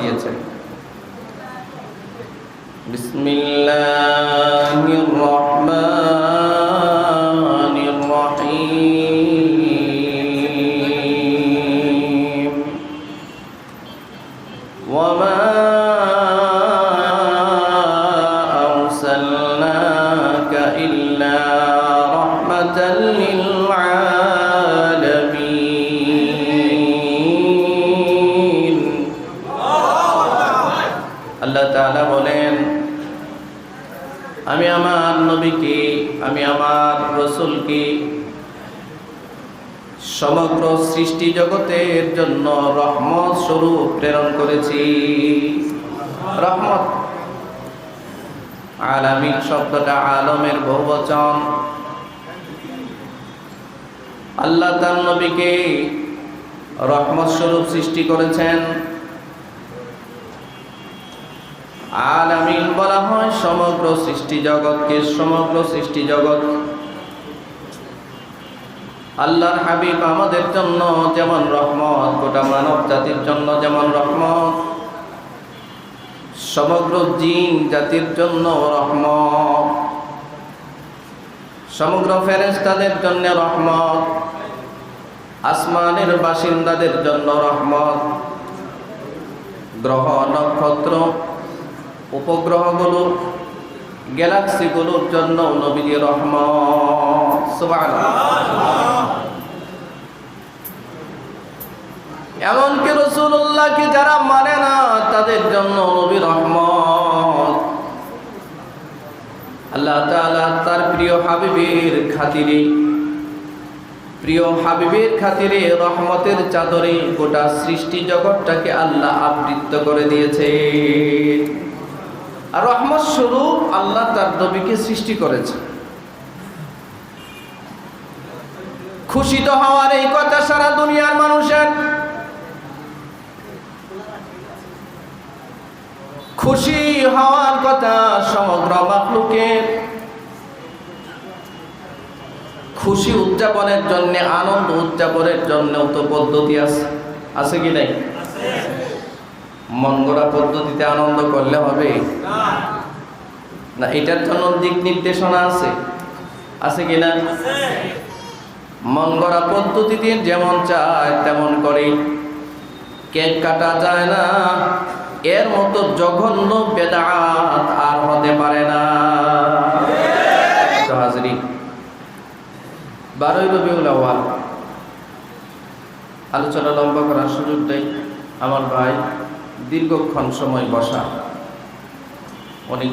দিয়েছেন বিসমিল্লাহির রহমানির রহিম وما أرسلناك إلا رحمة للعالمين নবীকে আমি আমার রসুলকে সমগ্র সৃষ্টি জগতের জন্য রহমত স্বরূপ প্রেরণ করেছি। রহমত। আলামিন শব্দটা আলমের বহুবচন আল্লাহ তার নবীকে রহমত স্বরূপ সৃষ্টি করেছেন। আলামিন বলা হয় সমগ্র সৃষ্টি জগৎকে সমগ্র সৃষ্টি জগৎ। আল্লাহর হাবিব আমাদের জন্য যেমন রহমত, গোটা মানব জাতির জন্য যেমন রহমত, সমগ্র জিন জাতির জন্য রহমত, সমগ্র ফেরেস্তাদের জন্য রহমত, আসমানের বাসিন্দাদের জন্য রহমত, গ্রহ নক্ষত্র উপগ্রহগুলো গ্যালাক্সিগুলোর জন্য নবীজি সুবহানাল্লাহ। এমনকি রসুল্লাহকে যারা মানে না, তাদের জন্য নবী রহমত। আল্লাহ তার প্রিয় হাবিবের খাতিরে, প্রিয় হাবিবের খাতিরে রহমতের চাদরে গোটা সৃষ্টি জগৎটাকে আল্লাহ আবৃত্ত করে দিয়েছে। আর রহমত স্বরূপ আল্লাহ তার নবীকে সৃষ্টি করেছে। খুশি তো হওয়ার এই কথা সারা দুনিয়ার মানুষের। খুশি হওয়ার কথা সমগ্র মাকলুকের খুশি উদযাপনের জন্য, আনন্দ উদযাপনের জন্য তো পদ্ধতি আছে। আছে কি নাই? মন গড়া পদ্ধতিতে আনন্দ করলে হবে? না, এটার জন্য দিক নির্দেশনা আছে। আছে কি না? মন গড়া পদ্ধতিতে যেমন চায়, তেমন করে কেক কাটা যায় না, এর মতো জঘন্য বেদাত আর হতে পারে না। হাজরি, বারোই রবিউল আওয়াল আলোচনা লম্বা করার সুযোগ দেয় আমার ভাই দীর্ঘক্ষণ সময় বসা।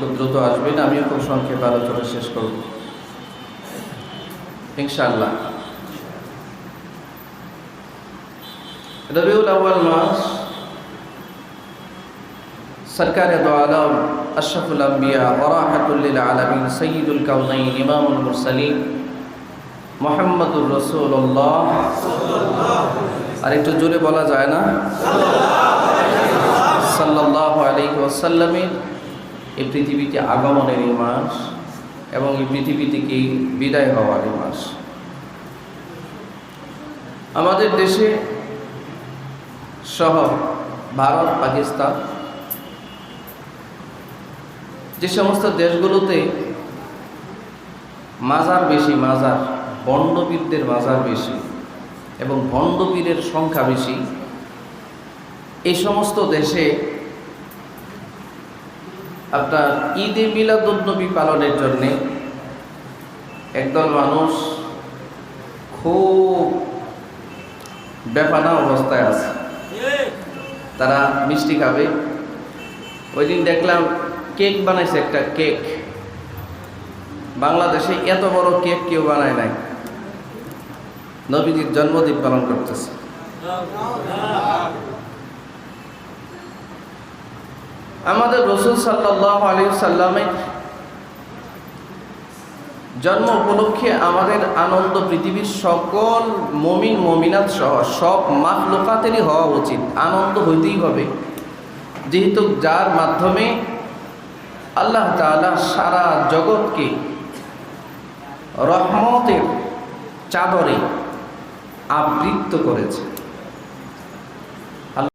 খুব দ্রুত আসবেন, আমিও খুব সংক্ষেপে আলোচনা শেষ করব। ইনশাআল্লাহ। রবিউল আউ্য়াল মাস, সরকার দো আলম আশরাফুল আম্বিয়া ওরাহাতুল্লিল আলমিন সঈদুল কাউনাইন ইমামুল মুরসালিম মোহাম্মদুর রসুল্লাহ আর একটু জোরে বলা যায় না? সাল্লাহ আলাইহি ওয়াসাল্লামের এই পৃথিবীতে আগমনের এই মাস এবং এই পৃথিবী থেকে বিদায় হওয়ার এই মাস। আমাদের দেশে সহ ভারত, পাকিস্তান যে সমস্ত দেশগুলোতে মাজার বেশি, মাজার বন্ডবীরদের মাজার বেশি এবং ভণ্ডপীরের সংখ্যা বেশি, এই সমস্ত দেশে আপনার ঈদে মিলাদুন্নবী পালনের জন্যে একদল মানুষ খুব বেপানা অবস্থায় আছে। তারা মিষ্টি খাবে। ওই দিন দেখলাম কেক বানাইছে একটা কেক। বাংলাদেশে এত বড় কেক কেউ বানায় নাই। নবীজির জন্মদিন পালন করতেছে। আমাদের রসুল সাল্লাহ আলী সাল্লামের জন্ম উপলক্ষে আমাদের আনন্দ পৃথিবীর সকল মমিন, মমিনাত সহ সব মাখ লোকাতেরই হওয়া উচিত। আনন্দ হইতেই হবে। যেহেতু যার মাধ্যমে আল্লাহ তাআলা সারা জগৎকে রহমতের চাদরে আবৃত্ত করেছে।